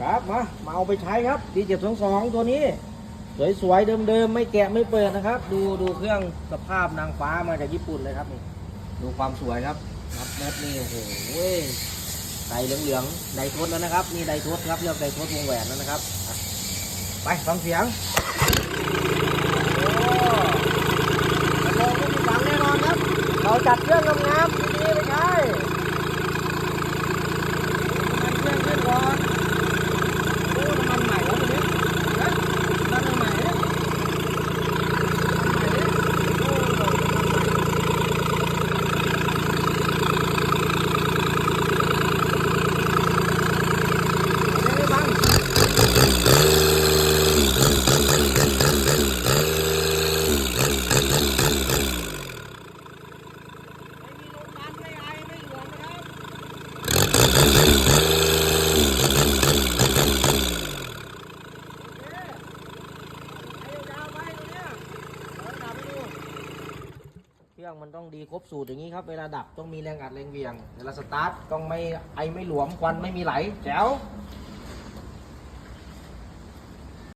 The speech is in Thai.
ครับมามาเอาไปใช้ครับดีเจ็ดสองสองตัวนี้ สวยๆเดิมๆไม่แกะไม่เปิดนะครับ ดูดูเครื่องสภาพนางฟ้ามาจากญี่ปุ่นเลยครับนี่ดูความสวยครับนับแมทนี่โอ้โหไดเหลืองๆไดทดแล้วนะครับนี่ไดทดครับเรียกไดทดวงแหวนแล้วนะครับ ไปฟังเสียงโอ้ลงไม่มีฝังแน่นอนครับ เราจัดเครื่องงามๆดีๆไปใช้น้ำมันเครื่องขึ้นก่อนโอ้น้ำมันใหม่แล้วตัวนี้นะน้ำมันใหม่เนี่ย เครื่องมันต้องดีครบสูตรอย่างนี้ครับ เวลาดับต้องมีแรงอัดแรงเวียง เวลาสตาร์ทต้องไม่ไอไม่หลวมควันไม่มีไหลแจ๋ว